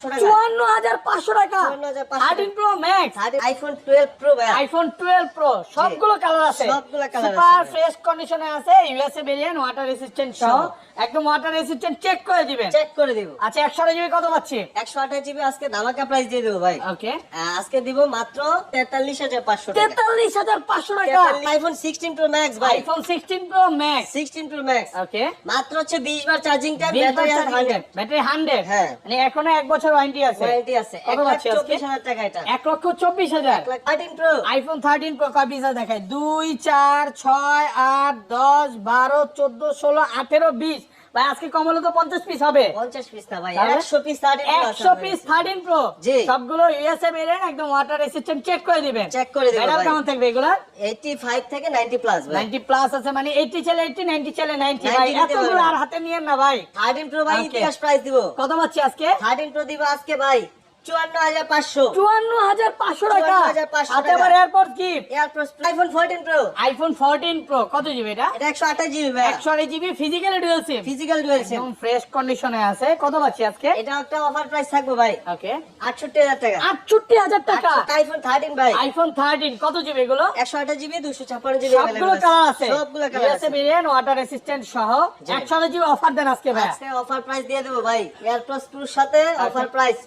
চুয়ান্ন হাজার পাঁচশো টাকা। Thirteen pro max. IPhone twelve pro iPhone twelve pro সবগুলো কালার আছে। সবগুলো colour সুপার ফ্রেশ কন্ডিশনে আছে ইউএসএ ভেরিয়েন্ট ওয়াটার রেসিস্ট্যান্ট সহ। সহ। একদম ওয়াটার রেসিস্ট্যান্ট চেক করে দিবেন। চেক করে দিব। আচ্ছা একশো জিবি কত পাচ্ছি? একশো আঠাশ জিবি আজকে ধামাকা প্রাইস দিয়ে দেবো ভাই। ওকে আজকে দিব মাত্র তেতাল্লিশ হাজার পাঁচশো তেতাল্লিশ হাজার পাঁচশো টাকা। আইফোন সিক্সটিন প্রো ম্যাক্স ভাই। IPhone sixteen pro max sixteen pro max okay মাত্র হচ্ছে বিশ বার charging time battery hundred battery hundred হ্যাঁ। মানে এখনও এক বছর ওয়ারেন্টি আছে। ওয়ারেন্টি আছে। কত এক লাখ পাচ্ছি আজকে? চব্বিশ হাজার টাকা এটা। 1 লক্ষ চব্বিশ হাজার? এক lakh thirteen pro iPhone thirteen pro কয় পিস দেখায় দুই চার ছয় আট দশ বারো চোদ্দ ষোলো আঠেরো বিশ। ভাই আজকে কম তো পঞ্চাশ পিস হবে। পঞ্চাশ পিস না ভাই তাহলে? একশো পিস থার্টিন একশো পিস থার্টিন প্রো জি। সবগুলো ইউএসএ বেরেন একদম ওয়াটার রেসিস্ট্যান্ট চেক করে দিবেন। চেক করে দিবেন ভাই। কেমন থাকবে এগুলা? এইটি ফাইভ থেকে নাইনটি প্লাস ভাই। নাইনটি প্লাস আছে মানে এইটি ছেলে এইটি নাইনটি ছেলে নাইনটি 90 ভাই। এতগুলো আর হাতে নিয়ে না ভাই। থার্টিন প্রো ভাই ইতিহাস প্রাইস দিব। কত পাচ্ছি আজকে? থার্টিন প্রো দিব আজকে ভাই। চুয়ান্ন হাজার পাঁচশো। চুয়ান্ন হাজার পাঁচশো টাকা? 54,500 হাতে আবার airport gift এয়ারপ্রো iPhone fourteen pro iPhone fourteen pro কত জিবি এটা? এটা একশো আঠাশ জিবি ভাই। একশো আড়াই GB physical dual SIM physical dual SIM একদম ফ্রেশ কন্ডিশনে আছে। কত পাচ্ছি আজকে? এটা একটা অফার প্রাইস থাকবে ভাই। ওকে আটষট্টি হাজার টাকা। আটষট্টি হাজার টাকা? আইফোন থার্টিন ভাই। আইফোন থার্টিন কত জিবি এগুলো? একশো আঠাশ জিবি দুশো ছাপ্পান্ন জিবি সবগুলো কালার আছে। সবগুলো কালার ইউএসএ আছে। ভেরিয়েন্ট ওয়াটার রেসিস্ট্যান্ট সহ। একশো আড়াই জিবি অফার দেন আজকে ভাই। আজকে অফার প্রাইস দিয়ে দেবো ভাই। এয়ারপ্লস প্রোর সাথে অফার প্রাইস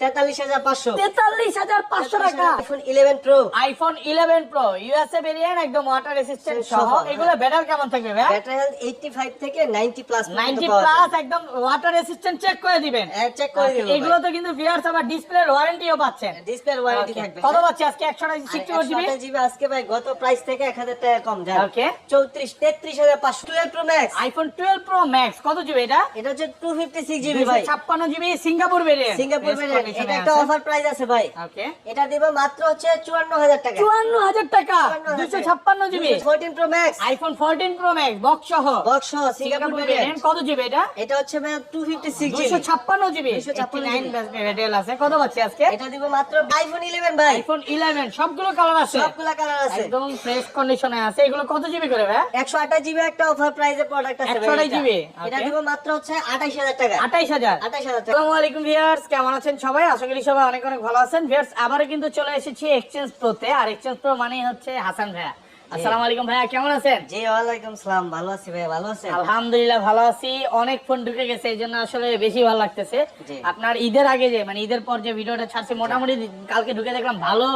তেতাল্লিশ হাজার পাঁচশো। তেতাল্লিশ হাজার পাঁচশো টাকা। IPhone eleven pro iPhone eleven pro USA variant একদম ওয়াটার রেসিস্ট্যান্ট সহ। সহ, এগুলো ব্যাটারি কেমন থাকবে ভাই? ব্যাটারি হেলথ এইটটি ফাইভ থেকে নাইনটি প্লাস নাইনটি প্লাস একদম ওয়াটার রেসিস্ট্যান্ট চেক করে দিবেন। চেক করে দেবো এগুলো তো কিন্তু ভিউয়ার্স আবার ডিসপ্লের ওয়ারেন্টিও পাচ্ছেন। ডিসপ্লে ওয়ারেন্টি থাকবে। কত পাচ্ছি আজকে? একশো সিক্সটি ফোর জিবি জিবি আজকে ভাই গত প্রাইস থেকে এক হাজার টাকা কম যায় ওকে চৌত্রিশ তেত্রিশ হাজার পাঁচশো। Twelve pro max iPhone twelve pro max কত জিবি এটা? এটা হচ্ছে টু ফিফটি সিক্স জিবি ভাই। ছাপ্পান্ন GB Singapore variant Singapore variant এটা একটা অফার প্রাইস আছে ভাই। ওকে এটা দিব মাত্র হচ্ছে চুয়ান্ন হাজার টাকা। চুয়ান্ন হাজার টাকা? 54,000 GB? Fourteen pro max iPhone fourteen pro max box সহ বক্স সহ সিঙ্গাপুর সিঙ্গাপুর ভেরিয়েন্ট ভেরিয়েন্ট কত জিবি এটা? এটা হচ্ছে ভাই টু ফিফটি সিক্স দুশো জিবি? ছাপ্পান্ন জিবি। 256 নাইন ভেরিয়েন্ট আছে। কত পাচ্ছি আজকে? এটা দিব মাত্র আইফোন ইলেভেন ভাই। আইফোন ইলেভেন সবগুলো কালার আছে? সবগুলা কালার আছে। একদম ফ্রেশ কন্ডিশনে আছে। এগুলো কত জিবি করে ভাই? একশো আঠাশ জিবি একটা অফার প্রাইসে প্রোডাক্ট আছে 128 ভাই এটা। দিব মাত্র হচ্ছে আঠাশ হাজার টাকা। আঠাইশ হাজার। আঠাশ হাজার টাকা। আসসালামু আলাইকুম ভিউয়ার্স কেমন আছেন সবাই? আশা করি সবাই অনেক অনেক ভালো আছেন। ভিউয়ার্স আবারও কিন্তু চলে এসেছি এক্সচেঞ্জ প্রোতে আর এক্সচেঞ্জ প্রো মানে হচ্ছে হাসান ভাইয়া। আসসালামু আলাইকুম ভাইয়া কেমন আছেন? জি ওয়ালাইকুম সালাম। ভালো আছি ভাই ভালো আছেন? আলহামদুলিল্লাহ ভালো আছি। অনেক ফোন ঢুকে গেছে এই জন্য আসলে বেশি ভালো লাগতেছে। আপনার ঈদের আগে যে মানে ঈদের পর যে ভিডিওটা ছাড়ছে মোটামুটি কালকে ঢুকে দেখলাম ভালো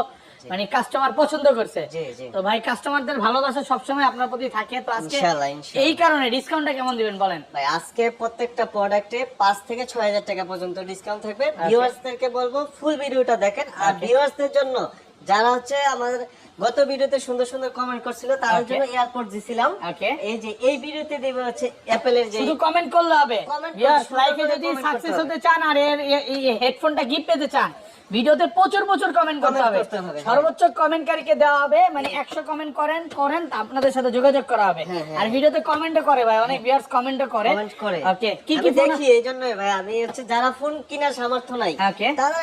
মানে কাস্টমার পছন্দ করছে। তো ভাই কাস্টমারদের ভালোবাসা সবসময় আপনার প্রতি থাকে। তো আজকে এই কারণে ডিসকাউন্টটা কেমন দিবেন বলেন? ভাই আজকে প্রত্যেকটা প্রোডাক্টে পাঁচ থেকে ছয় হাজার টাকা পর্যন্ত ডিসকাউন্ট থাকবে। ভিউয়ার্সদেরকে বলব ফুল ভিডিওটা দেখেন। আর ভিউয়ার্সদের জন্য যারা হচ্ছে আমাদের গত ভিডিওতে সুন্দর সুন্দর কমেন্ট করছিল Okay. জন্য এয়ারপোর্ট দিছিলাম। ওকে এই যে এই ভিডিওতে দেবে হচ্ছে অ্যাপেলের যে শুধু কমেন্ট করলে হবে। লাইফে যদি সাকসেস হতে চান আর এর হেডফোনটা গিফট পেতে চান ভিডিওতে প্রচুর প্রচুর কমেন্ট করতে হবে। হ্যাঁ। সর্বোচ্চ কমেন্টকারীকে দেওয়া হবে মানে একশো কমেন্ট করেন করেন আপনাদের সাথে যোগাযোগ করা হবে। হ্যাঁ, হ্যাঁ। আর ভিডিওতে কমেন্টও করে ভাই অনেক ভিউয়ার্স কমেন্টও করে। কমেন্ট করে। ওকে কি কি দেখি এই জন্যই ভাই আমি হচ্ছে যারা ফোন কেনার সামর্থ্য নাই তারা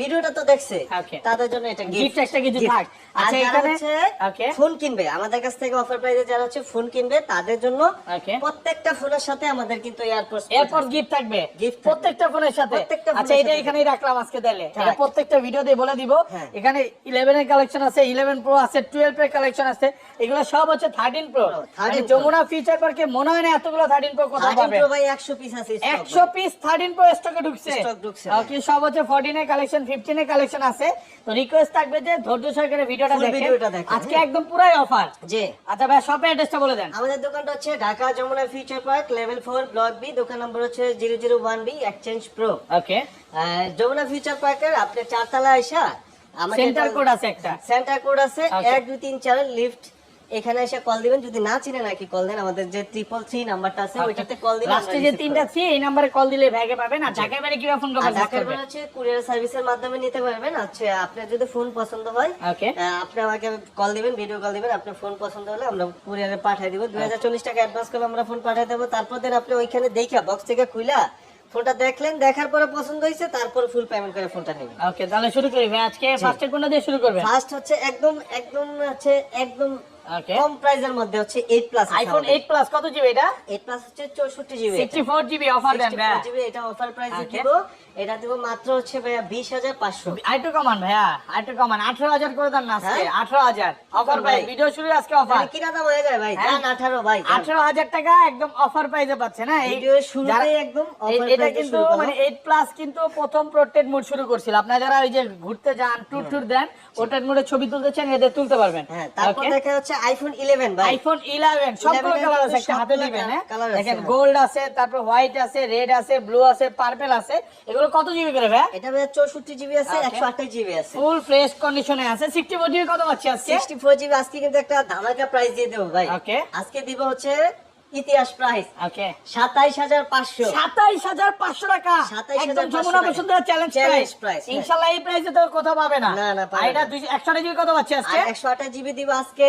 ভিডিওটা তো দেখছে. তাদের জন্য এটা গিফট একটা কিছু থাক। আচ্ছা যারা হচ্ছে ফোন কিনবে আমাদের কাছ থেকে অফার প্রাইসে যারা হচ্ছে ফোন কিনবে তাদের জন্য প্রত্যেকটা ফোনের সাথে আমাদের কিন্তু গিফট থাকবে? থাকবে। প্রত্যেকটা ফোনের সাথে? আচ্ছা এটা এখানেই রাখলাম আজকে। এটা প্রত্যেকটা ভিডিওতে বলে দিব। হ্যাঁ। এখানে 11 এর কালেকশন আছে 11 প্রো আছে 12 এর কালেকশন আছে। এগুলো সব হচ্ছে 13 প্রো 13 যমুনা ফিচার পার্কে মনে হয় না এতগুলো 13 প্রো কোথাও পাবে। ভাই একশো পিস আছে stock 100 পিস 13 প্রো স্টকে ঢুকছে। Stock ঢুকছে, ওকে সব হচ্ছে 14 এর কালেকশন 15 এর কালেকশন আছে। তো রিকোয়েস্ট থাকবে যে ধৈর্য সহকারে ভিডিওটা দেখেন ভিডিওটা দেখেন, আজকে। একদম পুরাই অফার জি। আচ্ছা ভাই শপের অ্যাড্রেসটা বলে দেন। আমাদের দোকানটা হচ্ছে Dhaka Jamuna future park level four block B দোকান নম্বর হচ্ছে zero zero one B exchange pro okay Jamuna future পার্কের আপনি চারতলা আইসা সেন্টার কোড আছে একটা। সেন্টার কোড আছে Okay. এক দুই তিন চার লিফট এখানে এসে কল দিবেন। যদি না চিনেন নাকি কল দেন আমাদের যে ট্রিপল থ্রি নাম্বারটা আছে ওইটাতে কল দিবেন লাস্টে যে তিনটা সি এই নাম্বারে কল দিলে ভ্যাগে পাবেন আর ঢাকায় বাইরে কীভাবে ফোন করবেন? ঢাকার বেলা হচ্ছে কুরিয়ার সার্ভিসের মাধ্যমে নিতে পারবেন। আচ্ছা আপনার যদি ফোন পছন্দ হয় ওকে আপনি আমাকে কল দিবেন ভিডিও কল দিবেন আপনার ফোন পছন্দ হলে আমরা কুরিয়ারে পাঠিয়ে দিব। দুই হাজার চল্লিশ টাকা অ্যাডভান্স করে আমরা ফোন পাঠিয়ে দেব। তারপর দিন আপনি ওইখানে দেখা বক্স থেকে খুইলা ফোনটা দেখলেন দেখার পরে পছন্দ হয়েছে তারপর ফুল পেমেন্ট করে ফোনটা নেবেন। ওকে তাহলে শুরু করি আজকে ফার্স্টে কোনটা দিয়ে শুরু করবেন? ফার্স্ট হচ্ছে একদম একদম হচ্ছে একদম কম প্রাইসের মধ্যে হচ্ছে 8 প্লাস আইফোন 8 প্লাস কত জিবি এটা? 8 প্লাস হচ্ছে 64 জিবি 64 জিবি অফার দেন ভাই জিবি এটা অফার প্রাইসে. দিব। এটা দিব মাত্র হচ্ছে ভাইয়া বিশ হাজার পাঁচশো। আরেকটু কমান ভাইয়া আরেকটু কমান। আঠারো হাজার করে দেন না আজকে হ্যাঁ? আঠারো হাজার। অফার ভাই। ভিডিও শুরু আজকে অফার কিনা দাম হয়ে যায় ভাই? হ্যাঁ? জান আঠারো ভাই। আঠারো হাজার টাকা একদম অফার প্রাইজে পাচ্ছে না? এই ভিডিওর শুরুতেই একদম এটা কিন্তু মানে এইট প্লাস কিন্তু প্রথম মোড শুরু করছিল। আপনারা যারা ওই যে ঘুরতে যান ট্যুর ট্যুর দেন প্রোটেড মোডে ছবি তুলতে চান এদের তুলতে পারবেন। হ্যাঁ তারপর দেখা যাচ্ছে আইফোন ইলেভেন ভাই। আইফোন ইলেভেন সবগুলো কালার আছে একটা হাতে দিবেন হ্যাঁ? দেখেন হ্যাঁ। গোল্ড আছে তারপর হোয়াইট আছে রেড আছে ব্লু আছে পার্পল আছে এগুলো কত জিবি করে ভাই? এটা ভাইয়া চৌষট্টি জিবি আছে Okay. একশো আঠাশ জিবি আছে। ফুল ফ্রেশ কন্ডিশনে আছে। সিক্সটি ফোর জিবি কত পাচ্ছি আজকে? সিক্সটি ফোর জিবি আজকে কিন্তু একটা ধামাকা প্রাইস দিয়ে দেব ভাই। ওকে আজকে দিব হচ্ছে ইতিহাস প্রাইস ওকে সাতাইশ হাজার পাঁচশো। সাতাইশ হাজার পাঁচশো টাকা। একদম যমুনা। Bashundhara challenge price. ইনশাল্লাহ এই প্রাইসে তো কোথাও পাবে না। না, না, এটা না। দুইশো একশো জিবি কত পাচ্ছি আজকে? আর একশো আঠাশ জিবি দিব আজকে।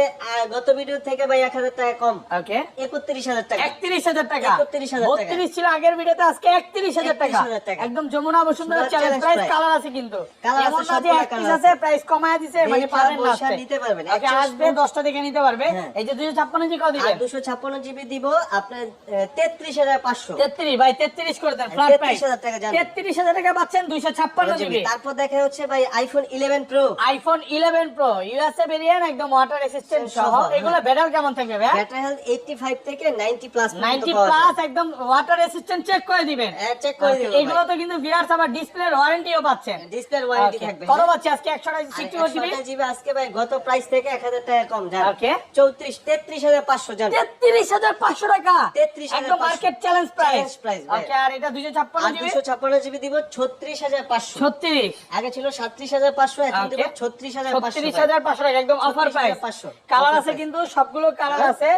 গত ভিডিও থেকে ভাই এক হাজার টাকা কম। ওকে একত্রিশ হাজার টাকা। একত্রিশ হাজার টাকা। 31,000 টাকা। বত্রিশ ছিল আগের ভিডিওতে আজকে একত্রিশ হাজার টাকা। 31,000 টাকা। একদম Jamuna Bashundhara challenge price colour আছে কিন্তু। Colour আছে, পিস colour আছে। প্রাইস কমায় দিছে মানে পাবেন না নিতে পারবেন। আসবে দশটা থেকে নিতে পারবে। হ্যাঁ। এই যে দুইশো ছাপ্পান্ন জি কত দিবেন দুশো ছাপ্পান্ন জিবি দিব আপনার তেত্রিশ হাজার পাঁচশো। তেত্রিশ ভাই তেত্রিশ করে দেন ফ্ল্যাট প্রাইস 33,000 টাকা জানেন। তেত্রিশ হাজার টাকা পাচ্ছেন দুইশো ছাপ্পান্ন জিবি তারপর দেখা হচ্ছে ভাই iPhone eleven pro iPhone eleven pro USA variant একদম ওয়াটার রেসিস্ট্যান্ট সহ। এগুলো ব্যাটার কেমন থাকবে ভাই ব্যাটারি হেলথ এইটটি ফাইভ থেকে নাইনটি প্লাস নাইনটি প্লাস একদম ওয়াটার রেসিস্ট্যান্ট চেক করে দিবেন। চেক করে দিব এগুলো তো কিন্তু ভিউয়ার্স আবার ডিসপ্লের ওয়ারেন্টিও পাচ্ছেন। ডিসপ্লে ওয়ারেন্টি থাকবে কত পাচ্ছি আজকে? একশো জিবি জিবি আজকে ভাই গত প্রাইস থেকে এক হাজার টাকা কম Okay. চৌত্রিশ তেত্রিশ হাজার পাঁচশো জান। তেত্রিশ হাজার পাঁচশো টাকা? 33,500 একদম মার্কেট চ্যালেঞ্জ প্রাইস ভাই। ওকে আর এটা দুইশো ছাপ্পান্ন দুশো ছাপ্পান্ন জিবি দিব ছত্রিশ হাজার পাঁচশো। ছত্রিশ? আগে ছিল সাতত্রিশ হাজার পাঁচশো এখন দিব ছত্রিশ হাজার পাঁচশো ছত্রিশ হাজার পাঁচশো টাকা একদম অফার প্রাইস 36,500 কালার আছে কিন্তু সবগুলো কালার আছে।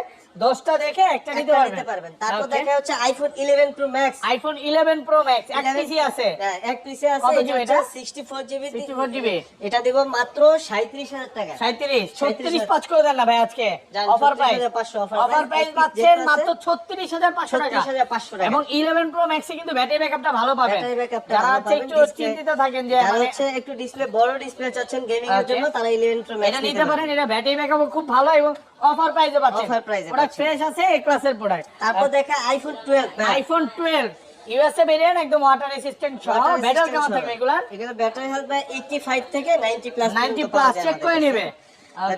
দশটা দেখে একটা নিতে পারবেন। তারপর দেখা হচ্ছে iPhone eleven pro max iPhone eleven pro max এক পিসি আছে। হ্যাঁ, এক পিসে আছে। এটা GB হচ্ছে এটা? 64 জিবি এটা দেব মাত্র 37000 টাকা। সাঁত্রিশ ছত্রিশ পাঁচ করে দেন না ভাই আজকে। Offer price 36,500 offer offer price পাচ্ছেন মাত্র আছে, ছত্রিশ হাজার পাঁচশো টাকা। 36,500 টাকা। এবং ইলেভেন প্রো ম্যাক্সে কিন্তু ব্যাটারি ব্যাকআপটা ভালো পাবেন। Battery backup যারা হচ্ছে একটু চিন্তিত থাকেন যে মানে হচ্ছে একটু ডিসপ্লে বড় ডিসপ্লে চাচ্ছেন গেমিং এর জন্য তারা 11 প্রো ম্যাক্স নিতে পারেন। এটা ব্যাটারি ব্যাকআপ খুব ভালো এবং অফার প্রাইসে পাচ্ছেন। Offer price এ প্রোডাক্ট পাচ্ছেন। ফ্রেশ আছে এ ক্লাসের প্রোডাক্ট তারপর দেখা আইফোন 12 আইফোন 12 ইউএসএ ভেরিয়েন্ট একদম ওয়াটার রেসিস্ট্যান্ট সহ। ব্যাটারি কেমন থাকবে এগুলা এগুলো ব্যাটারি হেলথ ভাই 85 থেকে 90 প্লাস 90 প্লাস চেক করে নেবে.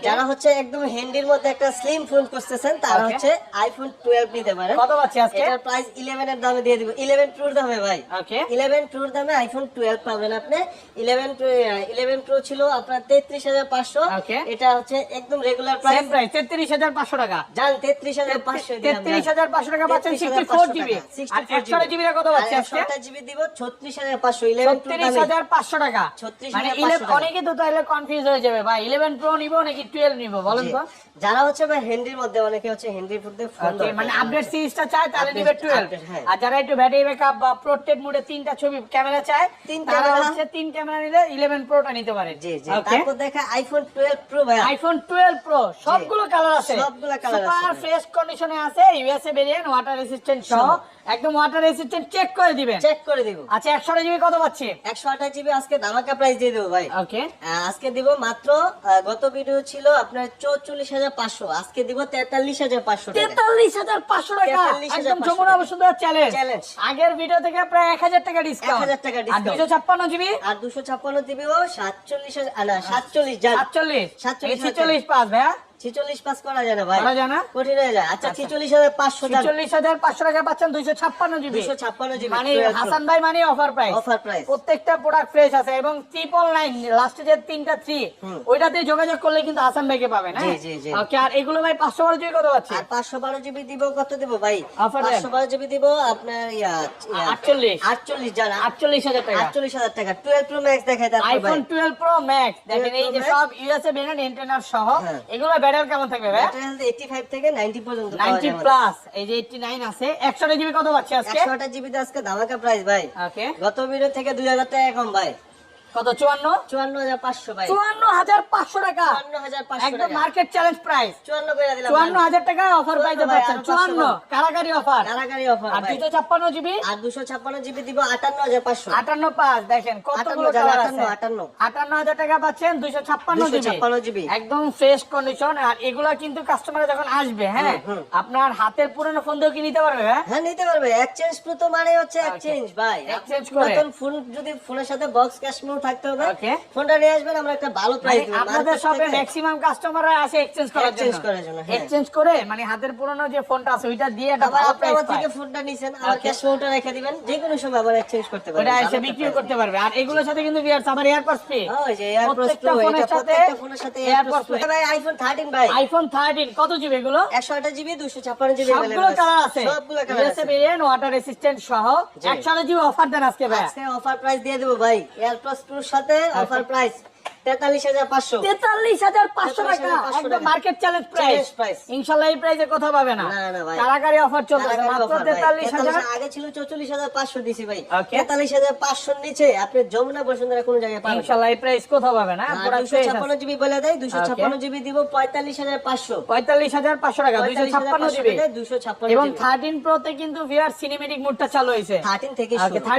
যারা হচ্ছে একদম হ্যান্ডির মধ্যে একটা স্লিম ফোন খুঁজতেছেন তারা হচ্ছে আইফোন 12 নিতে পারেন। কত পাচ্ছি আজকে? এটার প্রাইস 11 এর দামে দিয়ে দিব। 11 প্রোর দামে ভাই। ওকে 11 প্রোর দামে আইফোন 12 পাবেন আপনি। 11 প্রো 11 প্রো ছিল আপনার 33500 Okay. এটা হচ্ছে একদম রেগুলার প্রাইস সেম প্রাইস 33500 টাকা। জান 33500 দিলাম জান। 33500 টাকা পাচ্ছেন 64 জিবি আর 100 জিবি কত পাচ্ছি আজকে? জিবি দিব 36500 11 প্রো দামে। 36500 টাকা। 36,500 মানে টাকা। 11 অনেকে তো তাহলে কনফিউজ হয়ে যাবে। ভাই 11 প্রো নিব নাকি 12 নিব বলেন তো। যারা হচ্ছে ভাই হ্যান্ডির মধ্যে অনেকে হচ্ছে হ্যান্ডির মধ্যে ফোন মানে আপডেট সিরিজটা চায় তাহলে নিবে 12 হ্যাঁ। আর যারা একটু ব্যাটারি ব্যাকআপ বা প্রোটেক্ট মোডে তিনটা ছবি ক্যামেরা চায় তিন ক্যামেরা। হচ্ছে তিন ক্যামেরা নিলে 11 প্রোটা নিতে পারে। জি জি। তারপর দেখা আইফোন 12 প্রো ভাই আইফোন 12 প্রো সবগুলো কালার আছে। সবগুলো colour আছে সুপার ফ্রেশ কন্ডিশনে আছে ইউএসএ ভেরিয়েন্ট ওয়াটার রেসিস্ট্যান্ট সহ। একদম ওয়াটার রেসিস্ট্যান্ট চেক করে দিবেন। চেক করে দিব। আচ্ছা 100 জিবি কত পাচ্ছি? 128 জিবি আজকে ধামাকা প্রাইস দিয়ে দেবো ভাই। ওকে আজকে দিব মাত্র গত ভিডিও ছিল আপনার চৌচল্লিশ হাজার পাঁচশো। আজকে দিব তেতাল্লিশ হাজার পাঁচশো টাকা। তেতাল্লিশ হাজার পাঁচশো টাকা। 43,500 একদম যমুনা বসুন্ধরা চ্যালেঞ্জ আগের ভিডিও থেকে প্রায় এক হাজার টাকা ডিসকাউন্ট হাজার টাকা ডিসকাউন্ট দুশো ছাপ্পান্ন জিবি আর দুশো ছাপ্পান্ন জিবি ও সাতচল্লিশ হাজার সাতচল্লিশ সাতচল্লিশ। সাতচল্লিশ পাঁচ ভাইয়া। ছিচল্লিশ পাস করা যায় না ভাই। করা যায় না? কঠিন হয়ে যায়। আচ্ছা ছিচল্লিশ হাজার পাঁচশো ছিচল্লিশ হাজার পাঁচশো টাকা পাচ্ছেন দুইশো ছাপ্পান্ন জিবি দুশো ছাপ্পান্ন জিবি মানে হাসান ভাই মানে অফার প্রাইস অফার প্রাইস প্রত্যেকটা প্রোডাক্ট ফ্রেশ আছে এবং ট্রিপল নাইন লাস্টে যে তিনটা থ্রি ওইটাতে যোগাযোগ করলে কিন্তু হাসান ভাইকে পাবেন জি, জি, জি। ওকে আর এগুলো ভাই পাঁচশো বারো জিবি কত পাচ্ছে? আর পাঁচশো বারো জিবি দিব কত দিব ভাই? দেন। পাঁচশো বারো জিবি দিব আপনার আটচল্লিশ। আটচল্লিশ যান আটচল্লিশ হাজার টাকা। আটচল্লিশ হাজার টাকা। Twelve pro max iPhone twelve pro max দেখেন এই যে সব ইউএসএ বেনেন ইন্টারনাল সহ হ্যাঁ। এগুলো ব্যাটারি কেমন থাকবে ভাই? ব্যাটারি 85 থেকে 90 পর্যন্ত পাওয়া নাইনটি যায় প্লাস এই যে এইটটি নাইন আছে। একশো জিবি কত পাচ্ছে আজকে? 128 জিবি আজকে ধামাকা প্রাইস ভাই। ওকে গত ভিডিও থেকে 2000 টাকা কম ভাই। কত? চুয়ান্ন? চুয়ান্ন হাজার পাঁচশো ভাই। চুয়ান্ন হাজার পাঁচশো টাকা। চুয়ান্ন হাজার পাঁচশো একদম মার্কেট চ্যালেঞ্জ প্রাইস চুয়ান্ন করে দিলাম চুয়ান্ন হাজার টাকা অফার চুয়ান্ন পাইতে পারছেন। চুয়ান্ন। কারাগারি অফার কারাগারি অফার আর ভাই। ছাপ্পান্ন জিবি আর দুশো ছাপ্পান্ন জিবি দিব আটান্ন হাজার পাঁচশো। আটান্ন পাঁচ দেখেন কতগুলো কালার আছে। আটান্ন। আটান্ন। হাজার টাকা পাচ্ছেন দুইশো ছাপ্পান্ন জিবি 256 জিবি। একদম ফ্রেশ কন্ডিশন আর এগুলা কিন্তু কাস্টমার যখন আসবে হ্যাঁ। আপনার হাতের পুরনো ফোন দিয়েও কি নিতে পারবে হ্যাঁ? হ্যাঁ নিতে পারবে। এক্সচেঞ্জ তো মানে হচ্ছে এক্সচেঞ্জ ভাই। Exchange করে। নতুন ফোন যদি ফোনের সাথে বক্স ক্যাশ মেমো থাকতে হবে। Okay. ফোনটা নিয়ে আসবেন আমরা একটা ভালো প্রাইস মানে দেব। আপনাদের শপে ম্যাক্সিমাম কাস্টমাররা আসে এক্সচেঞ্জ করার জন্য। Exchange করার জন্য। এক্সচেঞ্জ করে মানে হাতের পুরনো যে ফোনটা আছে ওইটা দিয়ে একটা ভালো প্রাইস আমার পায়। থেকে ফোনটা নিছেন Okay. ক্যাশ মেমোটা রেখে দিবেন যে কোনো সময় আবার এক্সচেঞ্জ করতে পারবেন ওটা এসে price। করতে পারবে। আর এগুলোর সাথে কিন্তু ভিউয়ার্স আবার এয়ারপডস ফ্রি ওই যে এয়ারপডস প্রো ফোনের এটা সাথে প্রত্যেকটা ফোনের সাথে এয়ারপডস ভাই আইফোন 13 ভাই। আইফোন 13 কত জিবি এগুলো? 128 জিবি 256 জিবি সবগুলো কালার আছে। সবগুলো কালার আছে। ওয়াটার রেসিস্ট্যান্ট সহ। জি। 100 জিবি অফার দেন আজকে ভাই। আজকে অফার প্রাইস দিয়ে দেবো ভাই। এয়ারপডস সাথে অফার প্রাইস 43500 43500 টাকা। 43500 একদম টাকা। Market challenge price Challenge price। এই প্রাইসে কথা পাবে না। না, না ভাই। কারাকারি অফার চলতেছে মাত্র offer ভাই। 43000 43,000 আগে ছিল 44500 দিছি ভাই। Okay. 43500 নিচে আপনি যমুনা বসুন্ধরা কোন জায়গায় পাবেন ইনশাআল্লাহ এই প্রাইস কোথাও পাবে না। দুশো ছাপ্পান্ন জিবি বলে দেয় দুশো ছাপ্পান্ন জিবি দিব পঁয়তাল্লিশ হাজার পাঁচশো। 45500 টাকা 256 জিবি দুশো ছাপ্পান্ন এবং 13 প্রো তে কিন্তু ভিআর সিনেমেটিক মোডটা চালু হয়েছে। থার্টিন থেকে 13